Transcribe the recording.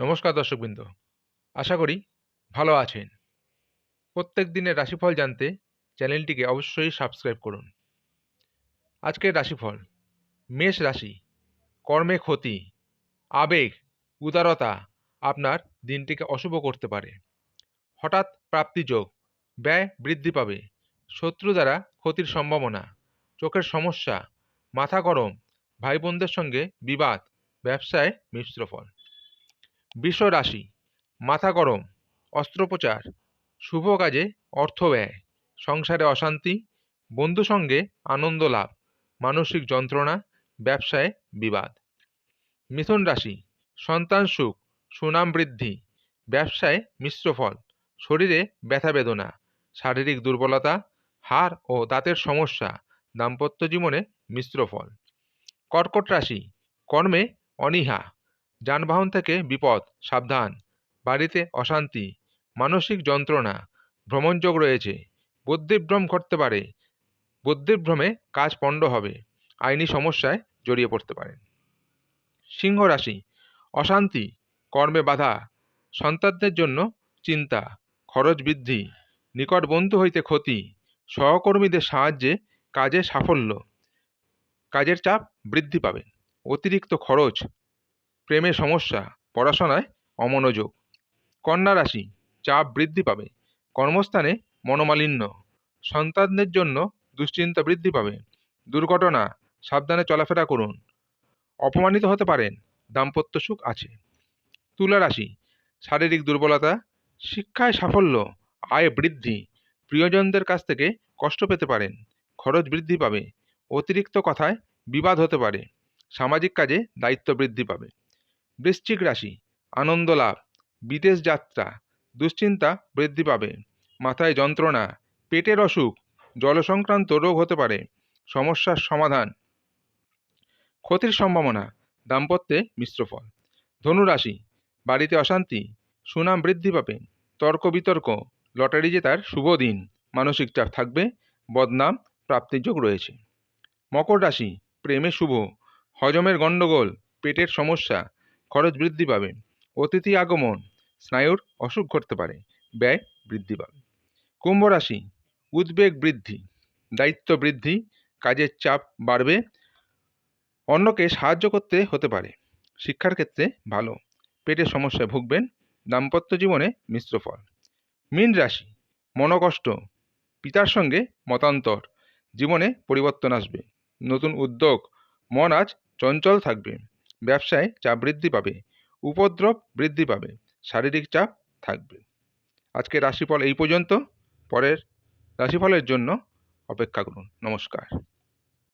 নমস্কার দর্শকবৃন্দ। আশা করি ভালো আছেন। প্রত্যেক দিনের রাশিফল জানতে চ্যানেলটিকে অবশ্যই সাবস্ক্রাইব করুন। আজকের রাশিফল, মেষ রাশি, কর্মে ক্ষতি, আবেগ, উদারতা আপনার দিনটিকে অশুভ করতে পারে। হঠাৎ প্রাপ্তিযোগ ব্যয় বৃদ্ধি পাবে। শত্রু দ্বারা ক্ষতির সম্ভাবনা, চোখের সমস্যা, মাথা গরম ভাই বোনদের সঙ্গে বিবাদ, ব্যবসায় মিশ্র ফল। বৃষ রাশি মাথা গরম, অস্ত্রোপচার, শুভ কাজে অর্থ ব্যয়, সংসারে অশান্তি, বন্ধু সঙ্গে আনন্দ লাভ, মানসিক যন্ত্রণা, ব্যবসায় বিবাদ। মিথুন রাশি, সন্তান সুখ, সুনাম বৃদ্ধি, ব্যবসায় মিশ্র ফল, শরীরে ব্যথা বেদনা, শারীরিক দুর্বলতা, হাড় ও দাঁতের সমস্যা, দাম্পত্য জীবনে মিশ্র ফল। কর্কট রাশি, কর্মে অনীহা যানবাহন থেকে বিপদ, সাবধান, বাড়িতে অশান্তি, মানসিক যন্ত্রণা ভ্রমণযোগ রয়েছে বুদ্ধিভ্রম ঘটতে পারে বুদ্ধিভ্রমে কাজ পণ্ড হবে, আইনি সমস্যায় জড়িয়ে পড়তে পারেন সিংহ রাশি, অশান্তি, কর্মে বাধা, সন্তানদের জন্য চিন্তা, খরচ বৃদ্ধি, নিকট বন্ধু হইতে ক্ষতি, সহকর্মীদের সাহায্যে কাজে সাফল্য, কাজের চাপ বৃদ্ধি পাবে, অতিরিক্ত খরচ প্রেমে সমস্যা, পড়াশোনায় অমনোযোগ। কন্যা রাশি, চাপ বৃদ্ধি পাবে। কর্মস্থানে মনোমালিন্য। সন্তানদের জন্য দুশ্চিন্তা বৃদ্ধি পাবে। দুর্ঘটনা, সাবধানে চলাফেরা করুন। অপমানিত হতে পারেন, দাম্পত্য সুখ আছে। তুলা রাশি, শারীরিক দুর্বলতা, শিক্ষায় সাফল্য, আয় বৃদ্ধি। প্রিয়জনদের কাছ থেকে কষ্ট পেতে পারেন, খরচ বৃদ্ধি পাবে। অতিরিক্ত কথায় বিবাদ হতে পারে। সামাজিক কাজে দায়িত্ব বৃদ্ধি পাবে। বৃশ্চিক রাশি, আনন্দ লাভ, বিদেশ যাত্রা, দুশ্চিন্তা বৃদ্ধি পাবে, মাথায় যন্ত্রণা, পেটের অসুখ জল সংক্রান্ত রোগ হতে পারে, সমস্যার সমাধান, ক্ষতির সম্ভাবনা, দাম্পত্যে মিশ্র ফল, ধনুরাশি, বাড়িতে অশান্তি, সুনাম বৃদ্ধি পাবে, তর্ক বিতর্ক, লটারি জেতার শুভ দিন, মানসিক চাপ থাকবে, বদনাম, প্রাপ্তির যোগ রয়েছে, মকর রাশি, প্রেমে শুভ, হজমের গণ্ডগোল, পেটের সমস্যা খরচ বৃদ্ধি পাবে। অতিথি আগমন, স্নায়ুর অসুখ ঘটতে পারে, ব্যয় বৃদ্ধি পাবে। কুম্ভ রাশি, উদ্বেগ বৃদ্ধি, দায়িত্ব বৃদ্ধি, কাজের চাপ বাড়বে, অন্যকে সাহায্য করতে হতে পারে, শিক্ষার ক্ষেত্রে ভালো, পেটের সমস্যায় ভুগবেন, দাম্পত্য জীবনে মিশ্র ফল। মীন রাশি, মনকষ্ট, পিতার সঙ্গে মতান্তর, জীবনে পরিবর্তন আসবে, নতুন উদ্যোগ, মন আজ চঞ্চল থাকবে। ব্যবসায় চাপ বৃদ্ধি পাবে, উপদ্রব বৃদ্ধি পাবে, শারীরিক চাপ থাকবে। আজকে রাশিফল এই পর্যন্ত। পরের রাশিফলের জন্য অপেক্ষা করুন। নমস্কার।